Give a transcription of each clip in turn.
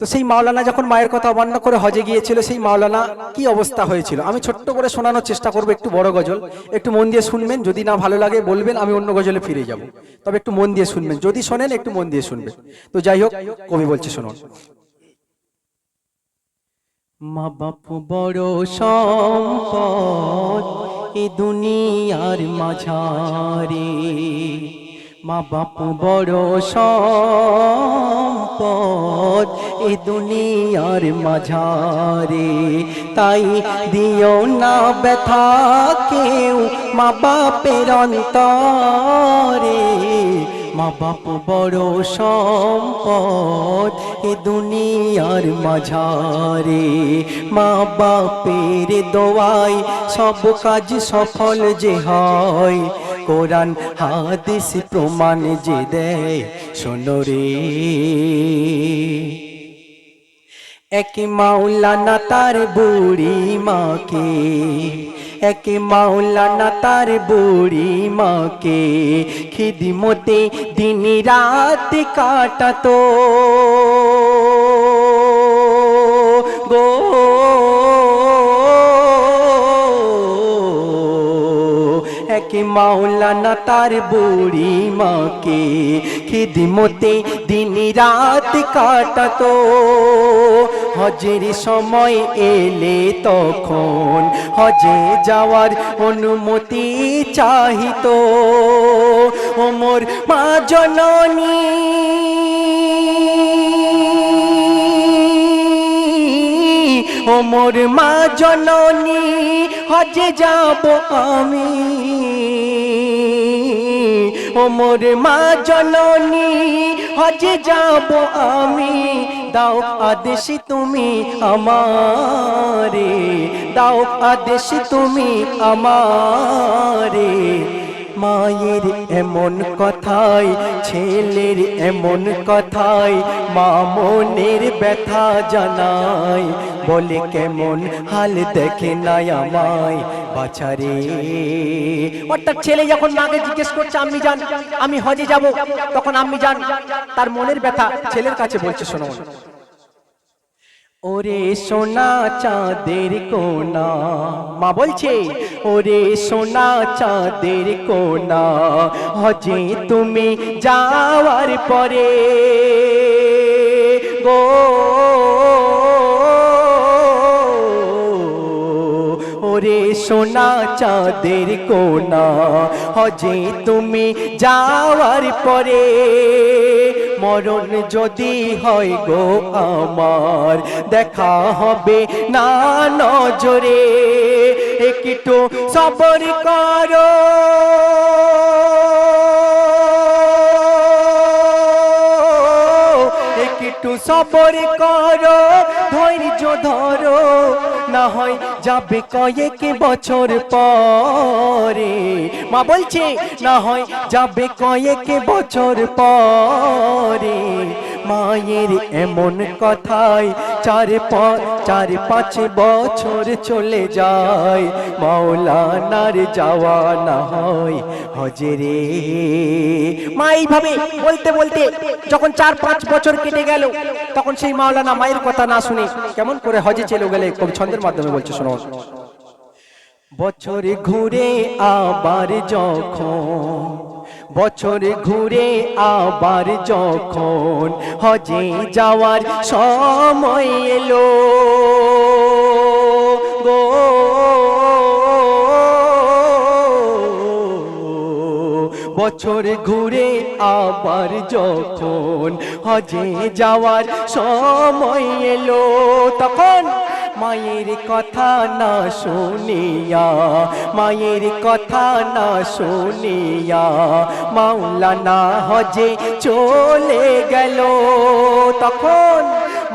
তো সেই মাওলানা যখন মায়ের কথা অমান্য করে হজে গিয়েছিল, সেই মাওলানা কি অবস্থা হয়েছিল? আমি ছোট্ট করে শোনানোর চেষ্টা করব, একটু বড় গজল। একটু মন দিয়ে শুনবেন, যদি না ভালো লাগে বলবেন, আমি অন্য গজলে ফিরে যাব। তবে একটু মন দিয়ে শুনবেন, যদি শোনেন, একটু মন দিয়ে শুনবেন। তো যাই হোক, কবি বলছে, শুনুন। মা বাপ বড় সম্পদ এ দুনিয়ার মাঝারে। মা বাপ বড় সম্পদ এ দুনিয়ার মাঝারে। তাই দিও না ব্যথা কেউ মা বাপের অন্তরে। মা বাপ বড় সম্পদ এ দুনিয়ার মাঝারে। মা বাপের দোয়াই সব কাজ সফল যে হয়। কোরআন, হাদিস প্রমাণ যে দেয়, শোনো রে। এক মাওলানা তার বুড়ি মাকে, এক মাওলানা তার বুড়ি মাকে, খিদমতে দিন রাত কাটাতো। গো এক মাওলানা তার বুড়ি মাকে? খিদমতে দিন রাত কাটাতো। হজের সময় এলে তখন হজে যাওয়ার অনুমতি চাহিত। ওমর মা জননী ওমর মা জননী, হজে যাব আমি। ওমর মা জননী, হজে যাব আমি। দাও আদেশ তুমি আমারে, দাও আদেশ তুমি আমারে। মায়ের এমন কথাই, ছেলের এমন কথাই, মা মনের ব্যথা জানাই। বলে কেমন হাল দেখে নাই আমায় বাছারে। অর্থাৎ ছেলে যখন মাকে জিজ্ঞেস করছে, আমি যান, আমি হজে যাব? তখন আমি যান। তার মনের ব্যথা ছেলের কাছে বলছে, শোনো। ওরে সোনা চাঁদের কোনা। মা বলছে ওরে সোনা চাঁদের কোনা। হজে তুমি যাওয়ার পরে গো ওরে সোনা চাঁদের কোনা। হজে তুমি যাওয়ার পরে মরণ যদি হয় গো আমার, দেখা হবে না নজরে। একটু সবর করো। একটু সবর করো, ধৈর্য ধরো। না হয় যাবে কয়েক বছর পরে। মা বলছে না হয় যাবে কয়েক বছর পরে। মায়ের এমন কথাই চার চার পাঁচ বছর চলে যায়। মাওলানার যাওয়া না হয় হজরে। মা এইভাবে বলতে বলতে যখন চার পাঁচ বছর কেটে গেল, তখন সেই মাওলানা মায়ের কথা না শুনে কেমন করে হজে চলে গেলে? কবি ছন্দের মাধ্যমে বলছে, শোনো। বছর ঘুরে আবার যখন বছর ঘুরে আবার যখন হজে যাওয়ার সময় এলো গো। বছর ঘুরে আবার যখন হজে যাওয়ার সময় এলো, তখন মায়ের কথা না শুনিয়া, মায়ের কথা না শুনিয়া মাওলানা হজে চলে গেল। তখন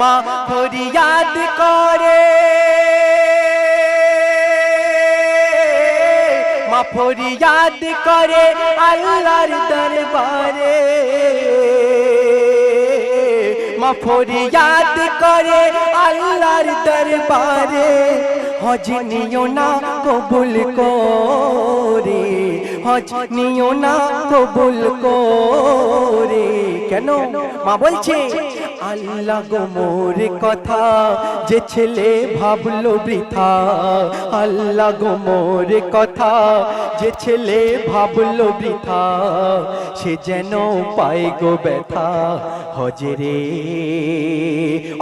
মা ফরিয়াদ করে। মা ফরিয়াদ করে আল্লাহর দরবারে। ফরিয়াদ করে আল্লাহর দরবারে। হজ নিও না, কবুল করে। হজ নিও না, কবুল করে। কেন? মা বলছে আল্লাহ গো মোর কথা, যে ছেলে ভাবলো বৃথা। আল্লাহ গো মোর কথা, যে ছেলে ভাবলো বৃথা। সে যেন পায় গো ব্যথা। হজরে,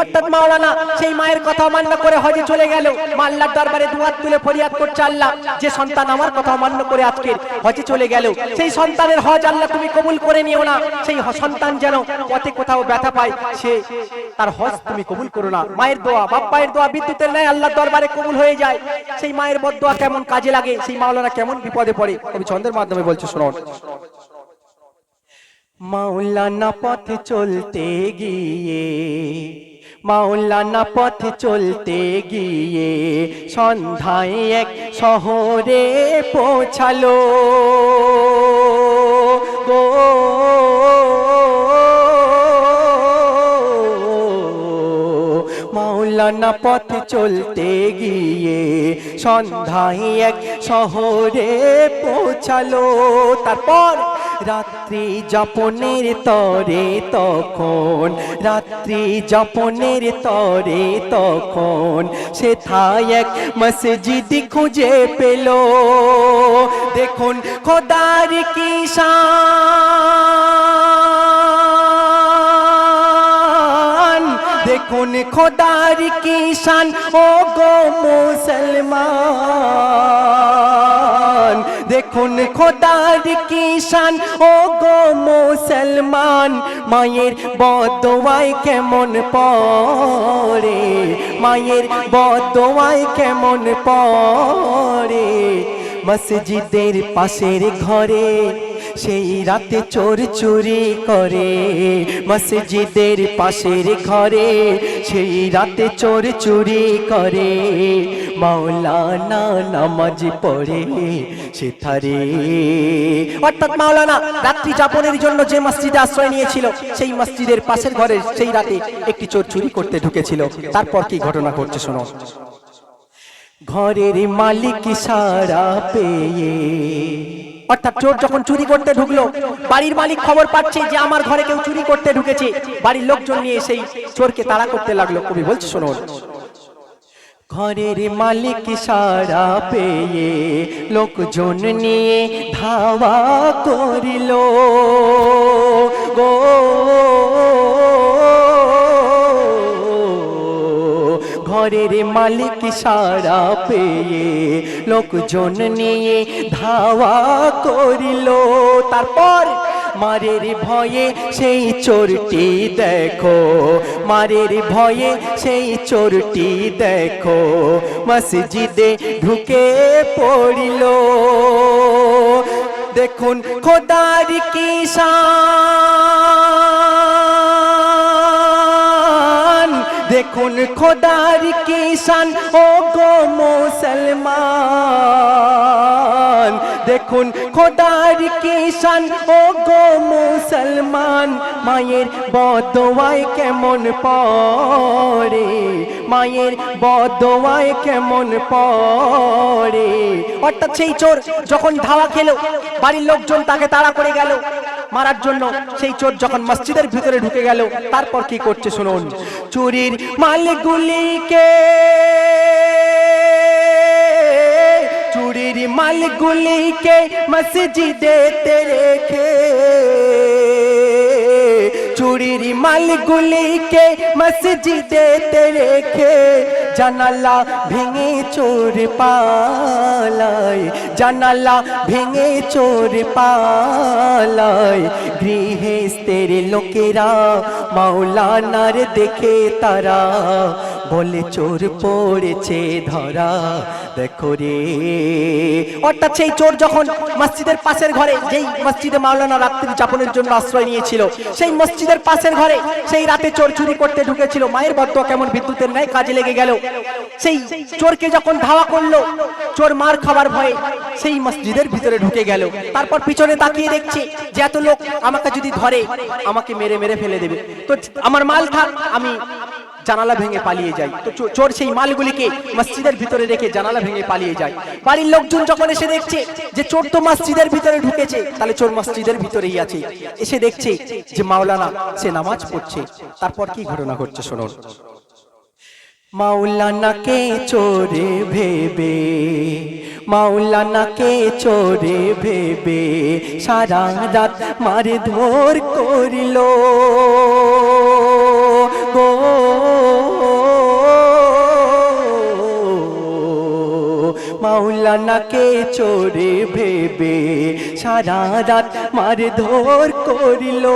অর্থাৎ মাওলানা সেই মায়ের কথা অমান্য করে হজে চলে গেল। মাল্লার দরবারে দুয়াত তুলে ফরিয়াদ করছে আল্লাহ। যে সন্তান আমার কথা অমান্য করে আজকে হজে চলে গেল, সেই সন্তানের হজ আল্লাহ তুমি কবুল করে নিও না। সেই সন্তান যেন পথে কোথাও ব্যথা পায়, সে তার হজ তুমি কবুল করো না। মায়ের দোয়া বাপ্পায়ের দোয়া বিদ্যুতের ন্যায় আল্লাহর দরবারে কবুল হয়ে যায়। সেই মায়ের বদোয়া কেমন কাজে লাগে, সেই মাওলানা কেমন বিপদে পড়ে, কবি ছন্দের মাধ্যমে বলছে, শোনো। মাওলানা পথে চলতে গিয়ে, মাওলানা পথে চলতে গিয়ে সন্ধ্যায় এক শহরে পৌঁছালো গো। মাওলানা পথে চলতে গিয়ে সন্ধ্যায় এক শহরে পৌঁছালো। তারপর রাত্রি যাপনের তরে তখন, রাত্রি যাপনের তরে তখন সে এক মসজিদ খুঁজে পেল। দেখুন খোদার কিষান দেখুন খোদার কিষান ও গো মুসলমান, দেখুন খোদার কিষান ও গো মুসলমান, মায়ের বদোয়ায় কেমন পরে মায়ের বদোয়ায় কেমন পরে মসজিদের পাশের ঘরে সেই রাতে চোর চুরি করে, মসজিদের পাশের ঘরে। সেই রাতে চোর চুরি করে, মাওলানা নামাজ পড়ে সে সেথারে। অর্থাৎ মাওলানা রাত্রি যাপনের জন্য যে মসজিদে আশ্রয় নিয়েছিল, সেই মসজিদের পাশের ঘরে সেই রাতে একটি চোর চুরি করতে ঢুকেছিল। তারপর কি ঘটনা ঘটছে শোনো। ঘরের মালিক সারা পেয়ে অর্থাৎ চোর যখন চুরি করতে ঢুকলো, বাড়ির মালিক খবর পাচ্ছে যে আমার ঘরে কেউ চুরি করতে ঢুকেছে। বাড়ির লোকজন নিয়ে সেই চোরকে তাড়া করতে লাগল। কবি বলছে, শোনো, ঘরের মালিক সারা পেয়ে লোকজন নিয়ে ধাওয়া করিল। গো ঘরের মালিক সারা পেয়ে লোকজন নিয়ে ধাওয়া করিল। তারপর মারের ভয়ে সেই চোরটি দেখো, মারের ভয়ে সেই চোরটি দেখো, মসজিদে ঢুকে পড়িল। দেখুন খোদার কিষান দেখুন খোদার কিষান ও গো মুসলমান, দেখুন খোদার কিষান ও গো মুসলমান, মায়ের বদোয়ায় কেমন পড়ে? মায়ের বদোয়ায় কেমন পড়ে? অর্থাৎ সেই চোর যখন ধাওয়া খেলো, বাড়ির লোকজন তাকে তাড়া করে গেল। মারার জন্য সেই চোর যখন মসজিদের ভিতরে ঢুকে গেল, তারপর কি করছে শুনুন? চুরির মালগুলিকে চুরির মালগুলিকে মসজিদে রেখে, চুরির মালগুলিকে মসজিদে রেখে জানালা ভেঙে চোর পালায়, জানালা ভেঙে চোর পালায়। গৃহেস্তের লোকেরা মাওলানার দেখে তারা বলে, চোর পড়েছে ধরা, দেখো রে। অর্থাৎ সেই চোর যখন মসজিদের পাশের ঘরে, যেই মসজিদে মাওলানা রাত্রি যাপনের জন্য আশ্রয় নিয়েছিল, সেই মসজিদের পাশের ঘরে সেই রাতে চোর চুরি করতে ঢুকেছিল। মায়ের বদ্ধ কেমন বিদ্যুতের ন্যায় কাজে লেগে গেল। সেই চোরকে যখন ধাওয়া করল, চোর মার খাবার ভয়ে সেই মসজিদের ভিতরে ঢুকে গেল। তারপর পিছনে তাকিয়ে দেখছে যে এত লোক আমাকে যদি ধরে, আমাকে মেরে মেরে ফেলে দেবে। তো আমার মাল থাক, আমি জানালা ভেঙে পালিয়ে যায় তো চোর সেই মালগুলিকে মসজিদের ভিতরে রেখে জানালা ভেঙে পালিয়ে যায়। বাড়ির লোকজন যখন এসে দেখছে যে চোর তো মসজিদের ভিতরে ঢুকেছে, তাহলে চোর মসজিদের ভিতরেই আছে। এসে দেখছে যে মাওলানা সে নামাজ পড়ছে। তারপর কি ঘটনা ঘটছে শুনুন। মাওলানাকে চোরে ভেবে মাওলানাকে চোরে ভেবে সারা রাত মারে ধর করিল। গো মাওলানাকে চোরে ভেবে সারা রাত মারে ধর করিল।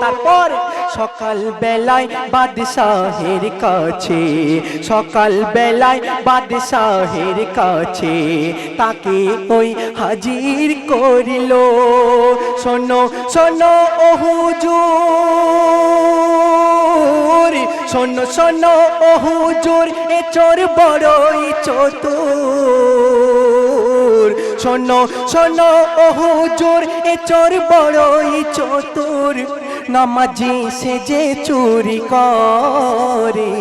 তারপর সকাল বেলায় বাদশাহের কাছে সকাল বেলায় বাদশাহের কাছে তাকে ওই হাজির করিল। শোনো শোনো ও হুজুর, শোনো শোনো ও হুজুর, এ চোর বড়ই চতুর। শোনো শোনো, ও হুজুর, এ চোর বড়ই চতুর। নামাজি সে যে চুরি করে,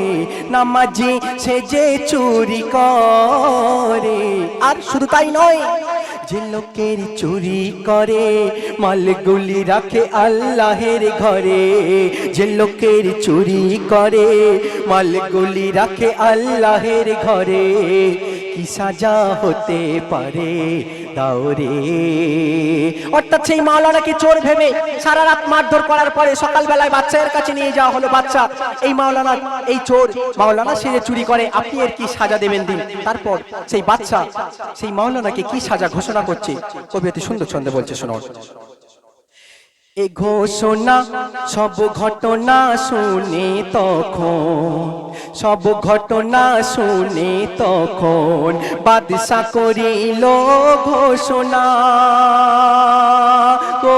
নামাজি সে যে চুরি করে। আর শুধু তাই নয়, যে লোকের চুরি করে, মালগুলি রাখে আল্লাহের ঘরে। যে লোকের চুরি করে, মালগুলি রাখে আল্লাহের ঘরে। কি সাজা হতে পারে দাওরে অর্থাৎ সেই মাওলানাকে চোর ভেবে সারা রাত মারধর করার পরে সকালবেলায় বাচ্চার কাছে নিয়ে যাওয়া হলো বাচ্চা। এই মাওলানা, এই চোর, মাওলানা সে চুরি করে, আপনি এর কি সাজা দেবেন দিন? তারপর সেই বাচ্চা, সেই মাওলানাকে কি সাজা ঘোষণা করছে? কবি অতি সুন্দর ছন্দে বলছে, শোনো। এ ঘোষণা সব ঘটনা শুনে তখন সব ঘটনা শুনে তখন বাদশা করিল ঘোষণা। ও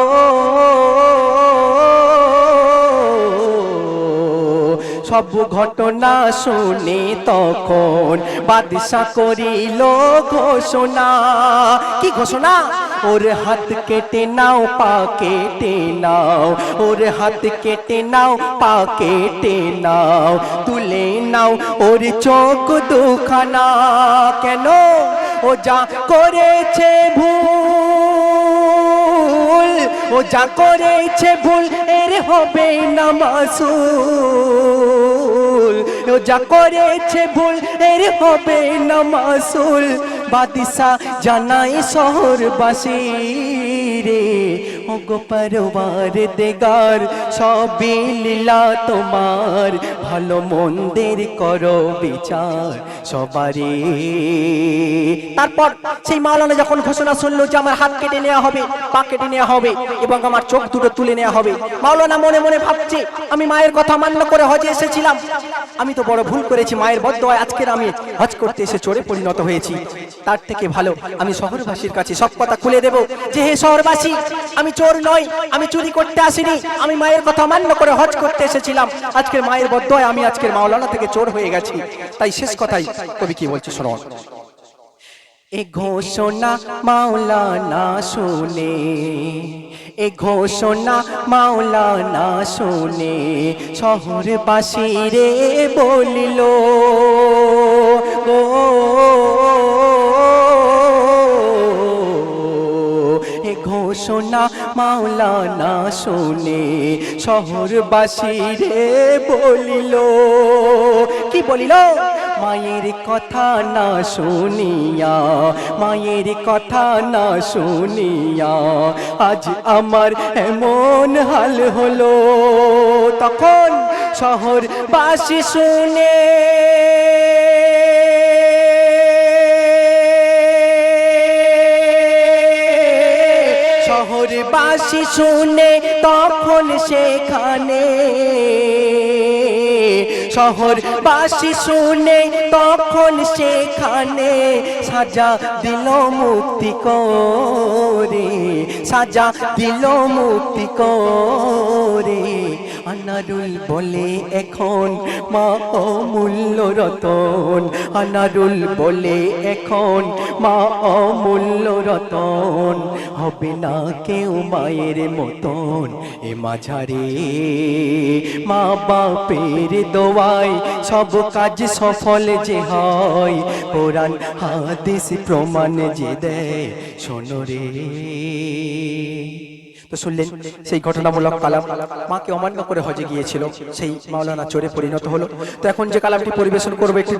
সব ঘটনা শুনে তখন বাদশা করিল ঘোষণা। কি ঘোষণা? ওর হাত কেটে নাও, পা কেটে নাও। ওর হাত কেটে নাও, পা কেটে নাও। তুলে নাও ওর চোখ দুখানা। কেন? ও যা করেছে ভুল, ও যা করেছে ভুল, এর হবে না মাসুল। যা করেছে ভুল এর হবে না মাসুল। বাদিসা জানাই শহরবাসী রে। ও গো পরবার দেগার, সবই লীলা তোমার। ভালো মন্দের করো বিচার সবারে তারপর সেই মাওলানা যখন ঘোষণা শুনলো যে আমার হাত কেটে নেওয়া হবে, পা কেটে নেওয়া হবে এবং আমার চোখ দুটো তুলে নেওয়া হবে, মাওলানা মনে মনে ভাবছে, আমি মায়ের কথা মান্য করে হজে এসেছিলাম। আমি তো বড় ভুল করেছি, মায়ের বদ্ধ আজকের আমি হজ করতে এসে চোরে পরিণত হয়েছি। তার থেকে ভালো, আমি শহরবাসীর কাছে সব কথা খুলে দেব, যে হে শহরবাসী, আমি চোর নই আমি চুরি করতে আসিনি। আমি মায়ের কথা মান্য করে হজ করতে এসেছিলাম। আজকের মায়ের বদ্ধ আমি আজকের মাওলানা থেকে চোর হয়ে গেছি। তাই শেষ কথাই, কবি কি বলছে শোনো। এ ঘোষণা মাওলানা শুনে, এ ঘোষণা মাওলানা শুনে, শহরবাসী রে বলিল, ও এ ঘোষণা মাওলানা শুনে। শহরবাসী রে বলিল, কি বলিল? মায়ের কথা না শুনিয়া, মায়ের কথা না শুনিয়া আজ আমার এমন হাল হলো। তখন শহরবাসী শুনে শহরবাসী শুনে তখন সেখানে। শহরবাসী শুনে তখন সেখানে সাজা দিল মুক্তি করে, সাজা দিল মুক্তি করে। আনারুল বলে এখন মা অমূল্য রতন আনারুল বলে এখন মা অমূল্য রতন হবে না কেউ মায়ের মতন। এ মাঝারে মা বাপের দোয়াই সব কাজ সফল যে হয়। কোরআন, হাদিস প্রমাণ যে দেয়। শোনো রে। তো শুনলেন, সেই ঘটনামূলক কালাম মাকে অমান্য করে হজে গিয়েছিল। সেই মাওলানা চোরে পরিণত হলো। তো এখন যে কালামটি পরিবেশন করবে, একটি